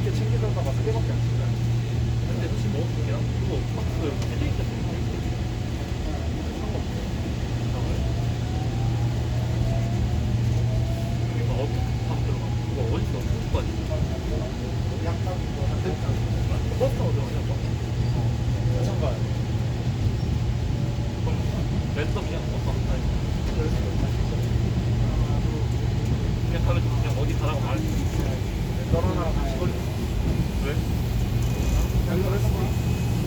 10개 챙기다가 3개밖에 안 챙겨요. 근데 혹시? 그거 박스. 이거 어떻게 밥 들어가? 이거 어디서 먹을 거 아니야? 버스 타고 들어가냐? 잠깐. 그럼 랜덤이야? 어떤 그냥 가면 그냥 어디 가라고 말할 수 있어. 너랑 나랑 같이 걸려. 왜? 랜덤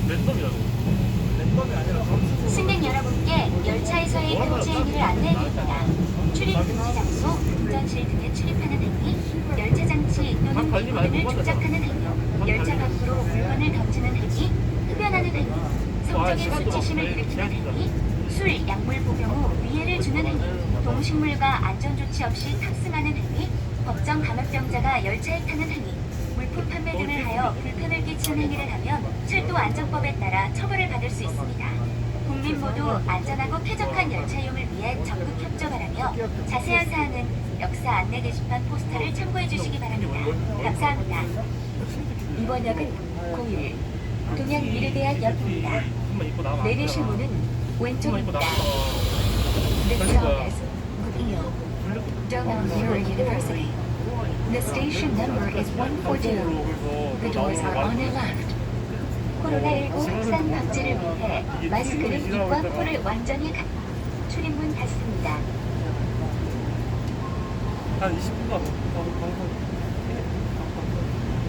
랜덤이라고. 랜덤이 아니라 점수. 승객 여러분께 열차에서의 금지 행위를 안내해드립니다. 출입 금지 장소, 운전실 등에 출입하는 행위, 열차 장치 또는 기물을 조작하는 행위, 열차 밖으로 물건을 던지는 행위, 흡연하는 행위, 성적인 수치심을 일으키는 행위, 술, 약물 복용 후 위해를 주는 행위, 동식물과 안전조치 없이 탑승하는 행위, 법정 감염병자가 열차에 타는 행위, 물품 판매 등을 하여 불편을 끼치는 행위를 하면 철도 안전법에 따라 처벌을 받을 수 있습니다. 국민 모두 안전하고 쾌적한 열차용을 위해 적극 협조 바라며 자세한 사항은 역사 안내 게시판 포스터를 참고해 주시기 바랍니다. 감사합니다. 이번 역은 01 동양 미래대학 역입니다. 입고 나와. 내리실 문은 왼쪽입니다. This stop is Guyeo, Donghua University. The station number is 142. The doors are on your left. 코로나19 확산 방지를 위해 마스크는 입과 코를 완전히 가... 출입문 닫습니다. 한 20분 가서 방송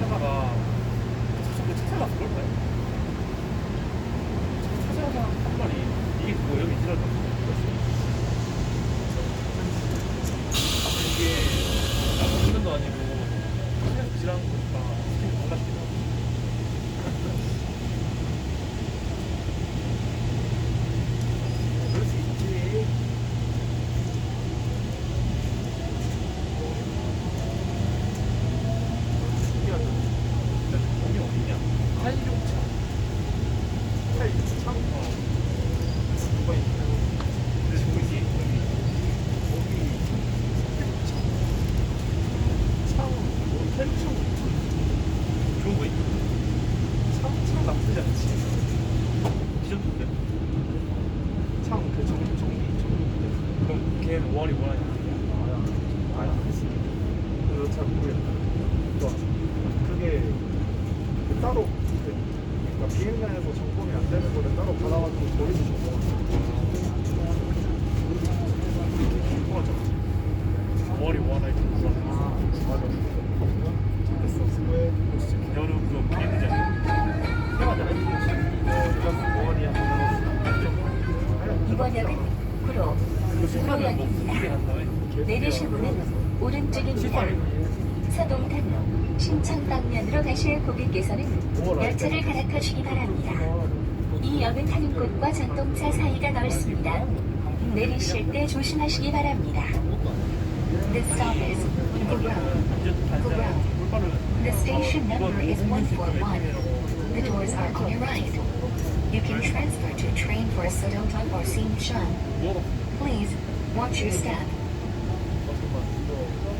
하다가 3층 좋은 거 있다 3층 나쁘지 않지. 기존인데? 창그 정리 정리 정리 그럼 걔는 월이 뭐라냐? 아야 아야 그랬어. 그거 잘 모르겠다. 그거 그게 그 따로 그, 그러니까 비행장에서 점검이 안 되는 거를 따로 받아가지고 거기서 점검 내리실 문은 오른쪽입니다. 서동탄, 신천 방면으로 가실 고객께서는 열차를 갈아타시기 바랍니다. 이 역은 타는 곳과 전동차 사이가 넓습니다. 내리실 때 조심하시기 바랍니다. This stop is 꿀빨을 The station number is 141. The doors are on your right. You can transfer to train for Sodota or. 뭐가 Please watch your step. Cool.